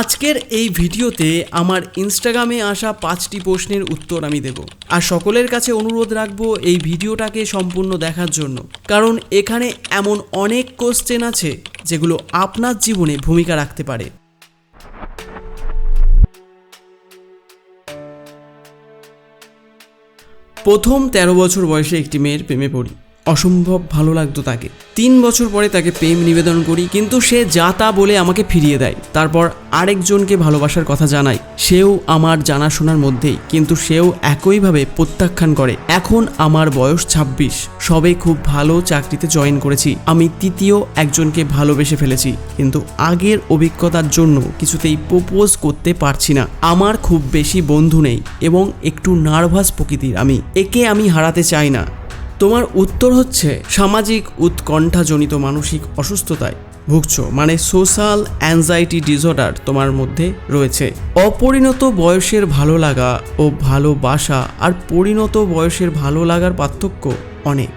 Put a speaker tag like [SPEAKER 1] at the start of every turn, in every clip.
[SPEAKER 1] আজকের এই ভিডিওতে আমার ইনস্টাগ্রামে আসা পাঁচটি প্রশ্নের উত্তর আমি দেব। আর সকলের কাছে অনুরোধ রাখব এই ভিডিওটাকে সম্পূর্ণ দেখার জন্য। কারণ এখানে এমন অনেক কোশ্চেন আছে যেগুলো আপনার জীবনে ভূমিকা রাখতে পারে। প্রথম তেরো বছর বয়সে একটি মেয়ের প্রেমে পড়ি। অসম্ভব ভালো লাগতো তাকে। তিন বছর পরে তাকে প্রেম নিবেদন করি, কিন্তু সে যা তা বলে আমাকে ফিরিয়ে দেয়। তারপর আরেকজনকে ভালোবাসার কথা জানাই। সেও আমার জানাশোনার মধ্যেই, কিন্তু সেও একইভাবে প্রত্যাখ্যান করে। এখন আমার বয়স ২৬ সবে খুব ভালো চাকরিতে জয়েন করেছি। আমি তৃতীয় একজনকে ভালোবেসে ফেলেছি, কিন্তু আগের অভিজ্ঞতার জন্য কিছুতেই প্রপোজ করতে পারছি না। আমার খুব বেশি বন্ধু নেই, এবং একটু নার্ভাস প্রকৃতির আমি। একে আমি হারাতে চাই না। তোমার উত্তর হচ্ছে সামাজিক উৎকণ্ঠাজনিত মানসিক অসুস্থতায় ভুগছ মানে সোশ্যাল অ্যাংজাইটি ডিসঅর্ডার তোমার মধ্যে রয়েছে। অপরিণত বয়সের ভালো লাগা ও ভালোবাসা আর পরিণত বয়সের ভালো লাগার পার্থক্য অনেক।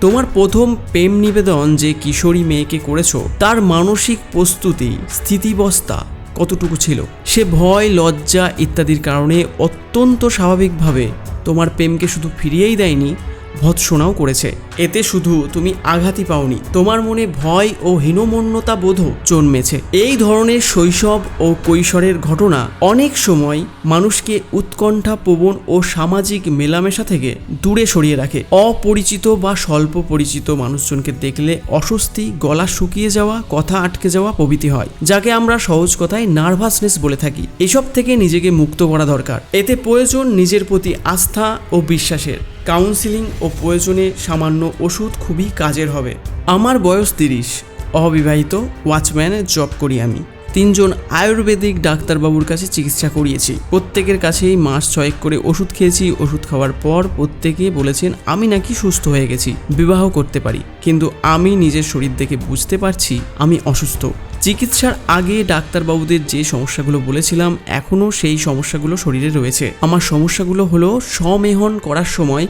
[SPEAKER 1] তোমার প্রথম প্রেম নিবেদন যে কিশোরী মেয়েকে করেছ, তার মানসিক প্রস্তুতি স্থিতিবস্তা কতটুকু ছিল? সে ভয়, লজ্জা ইত্যাদির কারণে অত্যন্ত স্বাভাবিকভাবে তোমার প্রেমকে শুধু ফিরিয়েই দেয়নি ভৎসনাও করেছে। এতে শুধু তুমি আঘাতই পাওনি, তোমার মনে ভয় ও হীনমন্যতা বোধও জন্মেছে। এই ধরনের শৈশব ও কৈশোরের ঘটনা অনেক সময় মানুষকে উৎকণ্ঠা, প্রবণ ও সামাজিক মেলামেশা থেকে দূরে সরিয়ে রাখে। অপরিচিত বা স্বল্প পরিচিত মানুষজনকে দেখলে অস্বস্তি, গলা শুকিয়ে যাওয়া, কথা আটকে যাওয়া প্রভৃতি হয়, যাকে আমরা সহজ কথায় নার্ভাসনেস বলে থাকি। এসব থেকে নিজেকে মুক্ত করা দরকার। এতে প্রয়োজন নিজের প্রতি আস্থা ও বিশ্বাসের। কাউন্সিলিং ও প্রয়োজনে সামান্য ওষুধ খুবই কাজের হবে। আমার বয়স তিরিশ। অবিবাহিত ওয়াচম্যানে জব করি আমি। তিনজন আয়ুর্বেদিক ডাক্তারবাবুর কাছে চিকিৎসা করিয়েছি। প্রত্যেকের কাছেই মাস ছয়েক করে ওষুধ খেয়েছি। ওষুধ খাওয়ার পর প্রত্যেকে বলেছেন, আমি নাকি সুস্থ হয়ে গেছি। বিবাহ করতে পারি। কিন্তু আমি নিজের শরীর দেখে বুঝতে পারছি, আমি অসুস্থ। চিকিৎসার আগে ডাক্তারবাবুদের যে সমস্যাগুলো বলেছিলাম, এখনও সেই সমস্যাগুলো শরীরে রয়েছে। আমার সমস্যাগুলো হলো সমেহন করার সময়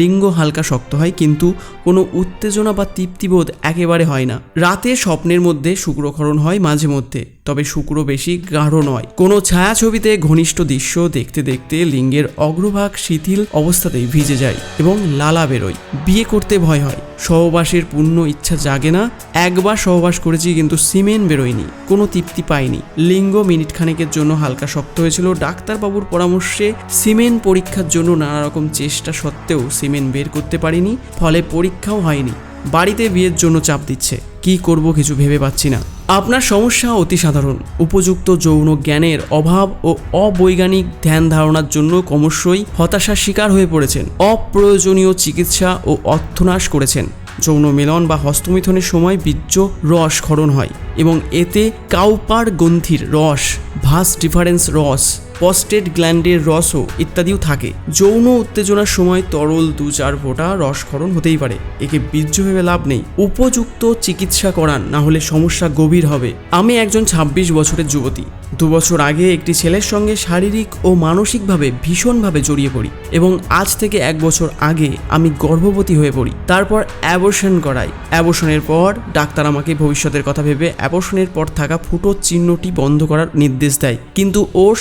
[SPEAKER 1] লিঙ্গ হালকা শক্ত হয়, কিন্তু কোনো উত্তেজনা বা তৃপ্তিবোধ একেবারে হয় না। রাতে স্বপ্নের মধ্যে শুক্রক্ষরণ হয় মাঝে মধ্যে, তবে শুক্র বেশি গাঢ় নয়। কোনো ছায়াছবিতে ঘনিষ্ঠ দৃশ্য দেখতে দেখতে লিঙ্গের অগ্রভাগ শিথিল অবস্থাতেই ভিজে যায় এবং লালা বেরোয়। বিয়ে করতে ভয় হয়। সহবাসের পূর্ণ ইচ্ছা জাগে না। একবার সহবাস করেছি কিন্তু সিমেন্ট বেরোয়নি, কোনো তৃপ্তি পাইনি। লিঙ্গ মিনিট খানেকের জন্য হালকা শক্ত হয়েছিল। ডাক্তারবাবুর পরামর্শে সিমেন্ট পরীক্ষার জন্য নানা রকম চেষ্টা সত্ত্বেও সিমেন্ট বের করতে পারিনি, ফলে পরীক্ষাও হয়নি। বাড়িতে বিয়ের জন্য চাপ দিচ্ছে। কি করব কিছু ভেবে পাচ্ছি না। আপনার সমস্যা অতি সাধারণ। উপযুক্ত যৌন জ্ঞানের অভাব ও অবৈজ্ঞানিক ধ্যান ধারণার জন্য ক্রমশই হতাশার শিকার হয়ে পড়েছেন। অপ্রয়োজনীয় চিকিৎসা ও অর্থনাশ করেছেন। যৌন মিলন বা হস্তমিথনের সময় বীর্য রস ক্ষরণ হয় এবং এতে কাউপার গ্রন্থির রস, ভাস ডিফারেন্স রস পস্টেড গ্ল্যান্ডের রসও ইত্যাদিও থাকে। যৌন উত্তেজনার সময় তরল দু চার ফোঁটা রসক্ষরণ হতেই পারে। একে বীর্য ভেবে লাভ নেই। উপযুক্ত চিকিৎসা করান, না হলে সমস্যা গভীর হবে। আমি একজন ২৬ বছরের যুবতী। দু বছর আগে একটি ছেলের সঙ্গে শারীরিক ও মানসিকভাবে ভীষণভাবে জড়িয়ে পড়ি এবং আজ থেকে এক বছর আগে আমি গর্ভবতী হয়ে পড়ি। তারপর অ্যাবর্শন করাই। অ্যাবর্শনের পর ডাক্তার আমাকে ভবিষ্যতের কথা ভেবে অ্যাবর্শনের পর থাকা ফুটো চিহ্নটি বন্ধ করার নির্দেশ দেয়। কিন্তু ওর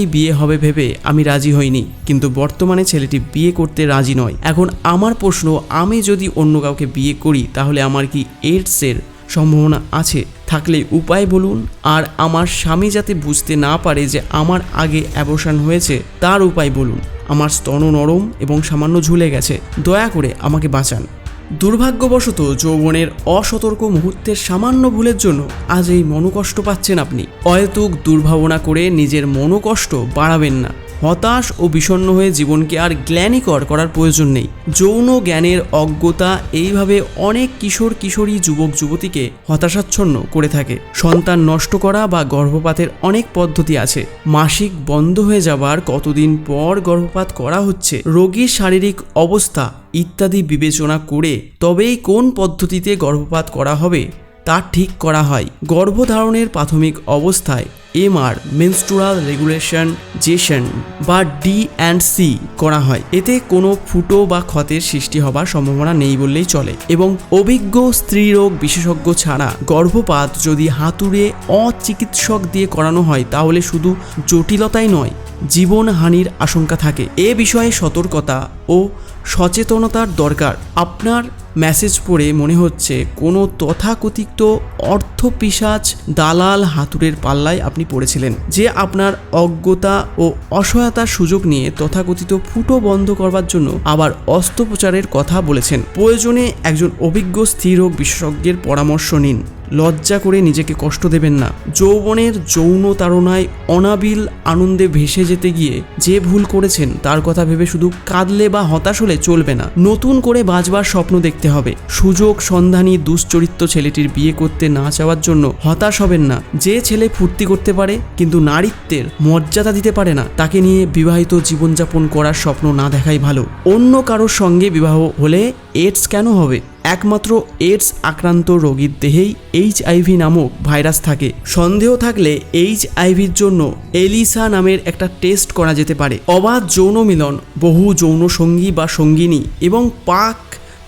[SPEAKER 1] সঙ্গেই বিয়ে হবে ভেবে আমি রাজি হইনি। কিন্তু বর্তমানে ছেলেটি বিয়ে করতে রাজি নয়। এখন আমার প্রশ্ন, আমি যদি অন্য কাউকে বিয়ে করি, তাহলে আমার কি এইডসের সম্ভাবনা আছে? থাকলে উপায় বলুন। আর আমার স্বামী যাতে বুঝতে না পারে যে আমার আগে অ্যাবর্শন হয়েছে, তার উপায় বলুন। আমার স্তন নরম এবং সামান্য ঝুলে গেছে। দয়া করে আমাকে বাঁচান। দুর্ভাগ্যবশত যৌবনের অসতর্ক মুহূর্তের সামান্য ভুলের জন্য আজ এই মনোকষ্ট পাচ্ছেন আপনি। অয়তুক দুর্ভাবনা করে নিজের মনোকষ্ট বাড়াবেন না। হতাশ ও বিষণ্ণ হয়ে জীবনকে আর গ্ল্যানিকর করার প্রয়োজন নেই। যৌন জ্ঞানের অজ্ঞতা এইভাবে অনেক কিশোর কিশোরী যুবক যুবতীকে হতাশাচ্ছন্ন করে থাকে। সন্তান নষ্ট করা বা গর্ভপাতের অনেক পদ্ধতি আছে। মাসিক বন্ধ হয়ে যাবার কতদিন পর গর্ভপাত করা হচ্ছে, রোগীর শারীরিক অবস্থা ইত্যাদি বিবেচনা করে তবেই কোন পদ্ধতিতে গর্ভপাত করা হবে তা ঠিক করা হয়। গর্ভধারণের প্রাথমিক অবস্থায় এমআর মেনস্ট্রুরাল রেগুলেশন জেশন বা ডি অ্যান্ড সি করা হয়। এতে কোনো ফুটো বা ক্ষতের সৃষ্টি হবার সম্ভাবনা নেই বললেই চলে এবং অভিজ্ঞ স্ত্রীরোগ বিশেষজ্ঞ ছাড়া গর্ভপাত যদি হাতুড়ে অচিকিৎসক দিয়ে করানো হয়, তাহলে শুধু জটিলতাই নয় জীবনহানির আশঙ্কা থাকে। এ বিষয়ে সতর্কতা ও সচেতনতার দরকার। আপনার মেসেজ পড়ে মনে হচ্ছে, কোনো তথাকথিত অর্থ পিসাচ দালাল হাতুড়ের পাল্লায় আপনি পড়েছিলেন, যে আপনার অজ্ঞতা ও অসহায়তার সুযোগ নিয়ে তথাকথিত ফুটো বন্ধ করবার জন্য আবার অস্ত্রোপচারের কথা বলেছেন। প্রয়োজনে একজন অভিজ্ঞ স্থিরোগ বিশেষজ্ঞের পরামর্শ নিন। লজ্জা করে নিজেকে কষ্ট দেবেন না। যৌবনের যৌন তাড়নায় অনাবিল আনন্দে ভেসে যেতে গিয়ে যে ভুল করেছেন, তার কথা ভেবে শুধু কাঁদলে বা হতাশ হলে চলবে না। নতুন করে বাঁচবার স্বপ্ন দেখতে হবে। সুযোগ, সন্ধানী, দুশ্চরিত্র ছেলেটির বিয়ে করতে না চাওয়ার জন্য হতাশ হবেন না। যে ছেলে ফুর্তি করতে পারে, কিন্তু নারীত্বের মর্যাদা দিতে পারে না, তাকে নিয়ে বিবাহিত জীবনযাপন করার স্বপ্ন না দেখাই ভালো। অন্য কারোর সঙ্গে বিবাহ হলে এইডস কেন হবে? একমাত্র এইডস আক্রান্ত রোগীর দেহেই এইচ আইভি নামক ভাইরাস থাকে। সন্দেহ থাকলে এইচ আইভির জন্য এলিসা নামের একটা টেস্ট করা যেতে পারে। অবাধ যৌন মিলন, বহু যৌন সঙ্গী বা সঙ্গিনী এবং পাক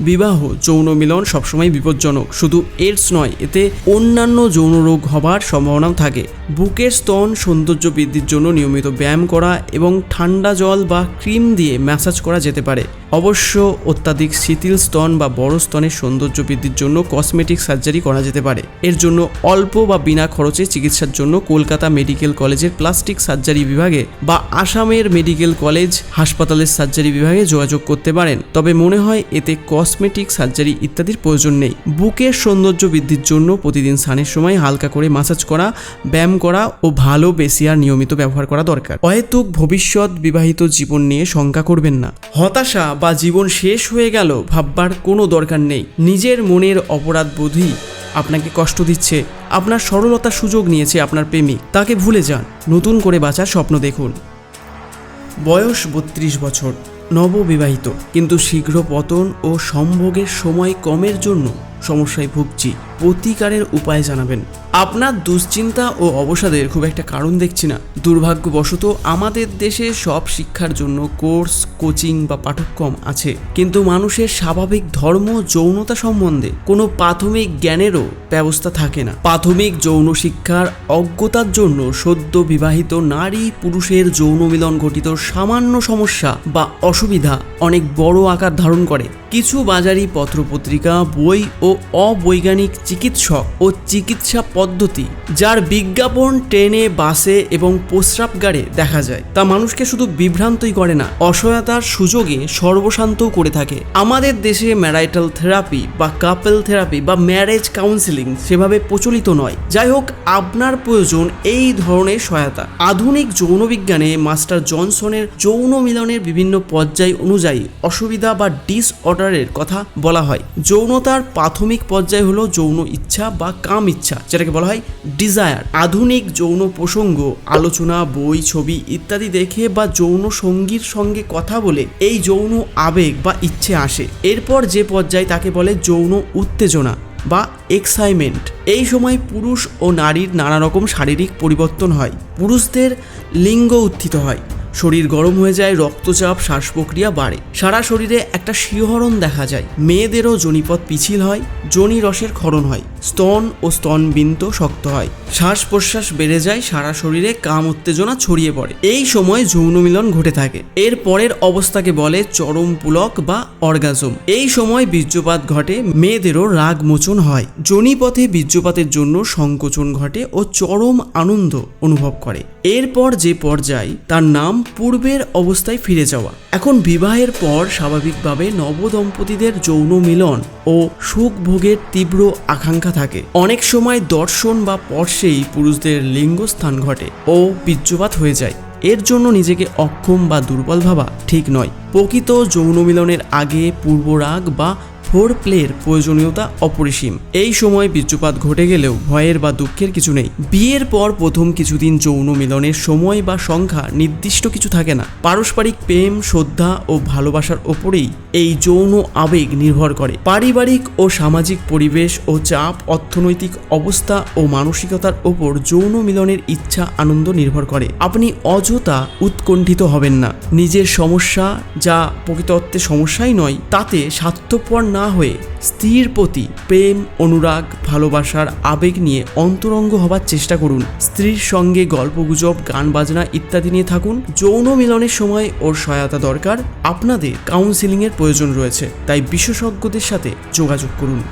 [SPEAKER 1] বিবাহ, যৌন মিলন সবসময় বিপজ্জনক। শুধু এইডস নয়, এতে অন্যান্য যৌন রোগ হবার সম্ভাবনাও থাকে। বুকের স্তন সৌন্দর্য বৃদ্ধির জন্য নিয়মিত ব্যায়াম করা এবং ঠান্ডা জল বা ক্রিম দিয়ে ম্যাসাজ করা যেতে পারে। অবশ্য অত্যাধিক শিথিল স্তন বা বড় স্তনের সৌন্দর্য বৃদ্ধির জন্য কসমেটিক সার্জারি করা যেতে পারে। এর জন্য অল্প বা বিনা খরচে চিকিৎসার জন্য কলকাতা মেডিকেল কলেজের প্লাস্টিক সার্জারি বিভাগে বা আসামের মেডিকেল কলেজ হাসপাতালের সার্জারি বিভাগে যোগাযোগ করতে পারেন। তবে মনে হয়, এতে কসমেটিক সার্জারি ইত্যাদির প্রয়োজন নেই। বুকের সৌন্দর্য বৃদ্ধির জন্য প্রতিদিন স্নানের সময় হালকা করে মাসাজ করা, ব্যায়াম করা ও ভালো বেসিয়ার নিয়মিত ব্যবহার করা দরকার। অহেতুক ভবিষ্যৎ বিবাহিত জীবন নিয়ে শঙ্কা করবেন না। হতাশা বা জীবন শেষ হয়ে গেল ভাববার কোনো দরকার নেই। নিজের মনের অপরাধ বোধই আপনাকে কষ্ট দিচ্ছে। আপনার সরলতার সুযোগ নিয়েছে আপনার প্রেমিক। তাকে ভুলে যান। নতুন করে বাঁচার স্বপ্ন দেখুন। বয়স বত্রিশ বছর। নববিবাহিত কিন্তু শীঘ্র পতন ও সম্ভোগের সময় কমের জন্য। সমস্যায় ভুগছি। প্রতিকারের উপায় জানাবেন। আপনার দুশ্চিন্তা ও অবসাদের খুব একটা কারণ দেখছি না। দুর্ভাগ্যবশত আমাদের দেশে সব শিক্ষার জন্য কোর্স, কোচিং বা পাঠ্যক্রম আছে। কিন্তু মানুষের স্বাভাবিক ধর্ম, যৌনতা সম্বন্ধে কোনো প্রাথমিক জ্ঞানেরও ব্যবস্থা থাকে না। প্রাথমিক যৌন শিক্ষার অজ্ঞতার জন্য সদ্য বিবাহিত নারী পুরুষের যৌন মিলন ঘটিত সামান্য সমস্যা বা অসুবিধা অনেক বড় আকার ধারণ করে। কিছু বাজারি পত্রপত্রিকা, বই ও অবৈজ্ঞানিক চিকিৎসক ও চিকিৎসা পদ্ধতি, যার বিজ্ঞাপন, ট্রেনে, বাসে এবং প্রস্রাবগারে দেখা যায়। তা মানুষকে শুধু বিভ্রান্তই করে না, অসহায়তার সুযোগে সর্বশান্তও করে থাকে। আমাদের দেশে ম্যারাইটাল থেরাপি বা কাপেল থেরাপি বা ম্যারেজ কাউন্সিলিং সেভাবে প্রচলিত নয়। যাই হোক, আপনার প্রয়োজন এই ধরনের সহায়তা। আধুনিক যৌনবিজ্ঞানে মাস্টার জনসনের যৌন মিলনের বিভিন্ন পর্যায় অনুযায়ী অসুবিধা বা ডিসঅর্ডারের কথা বলা হয়। যৌনতার প্রাথমিক পর্যায় হলো যৌন ইচ্ছা বা কাম ইচ্ছা, যেটাকে বলা হয় ডিজায়ার আধুনিক যৌন প্রসঙ্গ, আলোচনা, বই, ছবি ইত্যাদি দেখে বা যৌন সঙ্গীর সঙ্গে কথা বলে এই যৌন আবেগ বা ইচ্ছে আসে। এরপর যে পর্যায় তাকে বলে যৌন উত্তেজনা বা এক্সাইটমেন্ট এই সময় পুরুষ ও নারীর নানা রকম শারীরিক পরিবর্তন হয়। পুরুষদের লিঙ্গ উত্থিত হয়। শরীর গরম হয়ে যায়, রক্তচাপ শ্বাস প্রক্রিয়া বাড়ে। সারা শরীরে একটা শিহরণ দেখা যায়। মেয়েদেরও জনিপথ পিছিল হয়, জনি রসের ক্ষরণ হয়। স্তন ও স্তনবিন্ত শক্ত হয়। শ্বাস প্রশ্বাস বেড়ে যায়, সারা শরীরে কাম উত্তেজনা ছড়িয়ে পড়ে। এই সময় যৌন মিলন ঘটে থাকে। এর পরের অবস্থাকে বলে চরম পুলক বা অর্গাজম। এই সময় বীর্যপাত ঘটে, মেয়েদেরও রাগ মোচন হয়। জনিপথে বীর্যপাতের জন্য সংকোচন ঘটে ও চরম আনন্দ অনুভব করে। এরপর যে পর্যায়, তার নাম পূর্বের অবস্থায় ফিরে যাওয়া। এখন বিবাহের পর স্বাভাবিকভাবে নবদম্পতিদের যৌন মিলন ও সুখ ভোগের তীব্র আকাঙ্ক্ষা থাকে। অনেক সময় দর্শন বা পর্শেই পুরুষদের লিঙ্গস্থান ঘটে ও বীর্যপাত হয়ে যায়। এর জন্য নিজেকে অক্ষম বা দুর্বল ভাবা ঠিক নয়। প্রকৃত যৌন মিলনের আগে পূর্বরাগ বা ফোর প্লের প্রয়োজনীয়তা অপরিসীম। এই সময় বীর্যপাত ঘটে গেলেও ভয়ের বা দুঃখের কিছু নেই। বিয়ের পর প্রথম কিছুদিন যৌন মিলনের সময় বা সংখ্যা নির্দিষ্ট কিছু থাকে না। পারস্পরিক প্রেম, শ্রদ্ধা ও ভালোবাসার ওপরেই এই যৌন আবেগ নির্ভর করে। পারিবারিক ও সামাজিক পরিবেশ ও চাপ, অর্থনৈতিক অবস্থা ও মানসিকতার ওপর যৌন মিলনের ইচ্ছা, আনন্দ নির্ভর করে। আপনি অযথা উৎকণ্ঠিত হবেন না। নিজের সমস্যা যা প্রকৃত অর্থে সমস্যাই নয়, তাতে স্বার্থপর না হয়ে স্ত্রীর প্রতি প্রেম, অনুরাগ, ভালোবাসার আবেগ নিয়ে অন্তরঙ্গ হবার চেষ্টা করুন। স্ত্রীর সঙ্গে গল্পগুজব গান বাজনা ইত্যাদি নিয়ে থাকুন। যৌন মিলনের সময় ওর সহায়তা দরকার। আপনাদের কাউন্সিলিংয়ের প্রয়োজন রয়েছে, তাই বিশেষজ্ঞদের সাথে যোগাযোগ করুন।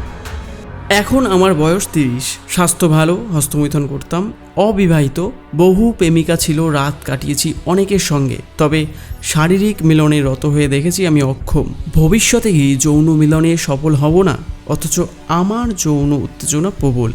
[SPEAKER 1] এখন আমার বয়স তিরিশ। স্বাস্থ্য ভালো, হস্তমৈথন করতাম। অবিবাহিত, বহু প্রেমিকা ছিল, রাত কাটিয়েছি অনেকের সঙ্গে। তবে শারীরিক মিলনে রত হয়ে দেখেছি আমি অক্ষম। ভবিষ্যতে গিয়ে যৌন মিলনে সফল হব না, অথচ আমার যৌন উত্তেজনা প্রবল।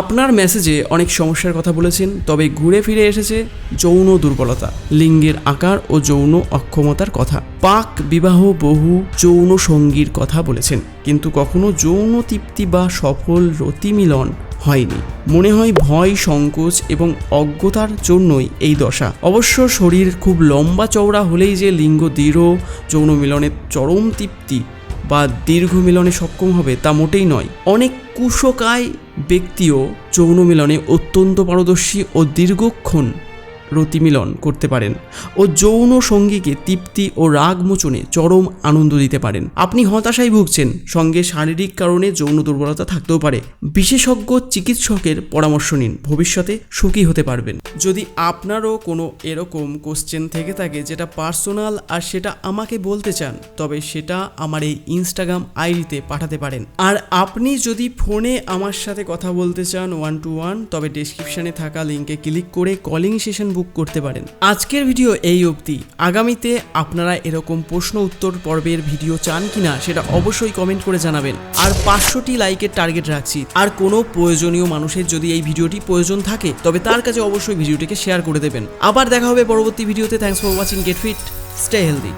[SPEAKER 1] আপনার মেসেজে অনেক সমস্যার কথা বলেছেন, তবে ঘুরে ফিরে এসেছে যৌন দুর্বলতা, লিঙ্গের আকার ও যৌন অক্ষমতার কথা। পাক বিবাহ বহু যৌন সঙ্গীর কথা বলেছেন, কিন্তু কখনো যৌন তৃপ্তি বা সফল রতিমিলন হয়নি। মনে হয় ভয়, সংকোচ এবং অজ্ঞতার জন্যই এই দশা। অবশ্য শরীর খুব লম্বা চওড়া হলেই যে লিঙ্গ দৃঢ়, যৌন মিলনের চরম তৃপ্তি বা দীর্ঘ মিলনে সক্ষম হবে তা মোটেই নয়। অনেক কুশকায় ব্যক্তিও যৌন মিলনে অত্যন্ত পারদর্শী ও দীর্ঘক্ষণ রতিমিলন করতে পারেন ও যৌন সঙ্গীকে তৃপ্তি ও রাগ মোচনে চরম আনন্দ দিতে পারেন। আপনি হতাশায় ভুগছেন, সঙ্গে শারীরিক কারণে যৌন দুর্বলতা থাকতেও পারে। বিশেষজ্ঞ চিকিৎসকের পরামর্শ নিন, ভবিষ্যতে সুখী হতে পারবেন। যদি আপনারও কোনো এরকম কোশ্চেন থেকে থাকে যেটা পার্সোনাল আর সেটা আমাকে বলতে চান, তবে সেটা আমার এই ইনস্টাগ্রাম আইডিতে পাঠাতে পারেন। আর আপনি যদি ফোনে আমার সাথে কথা বলতে চান ওয়ান টু ওয়ান তবে ডেসক্রিপশনে থাকা লিঙ্কে ক্লিক করে কলিং সেশন বুক করতে পারেন। আজকের ভিডিও এই অবধি। আগামীতে আপনারা এরকম প্রশ্ন উত্তর পর্বের ভিডিও চান কিনা সেটা অবশ্যই কমেন্ট করে জানাবেন। আর পাঁচশোটি লাইকের টার্গেট রাখছি। আর কোনো প্রয়োজনীয় মানুষের যদি এই ভিডিওটি প্রয়োজন থাকে, তবে তার কাছে অবশ্যই ভিডিওটিকে শেয়ার করে দেবেন। আবার দেখা হবে পরবর্তী ভিডিওতে thanks for watching get fit stay healthy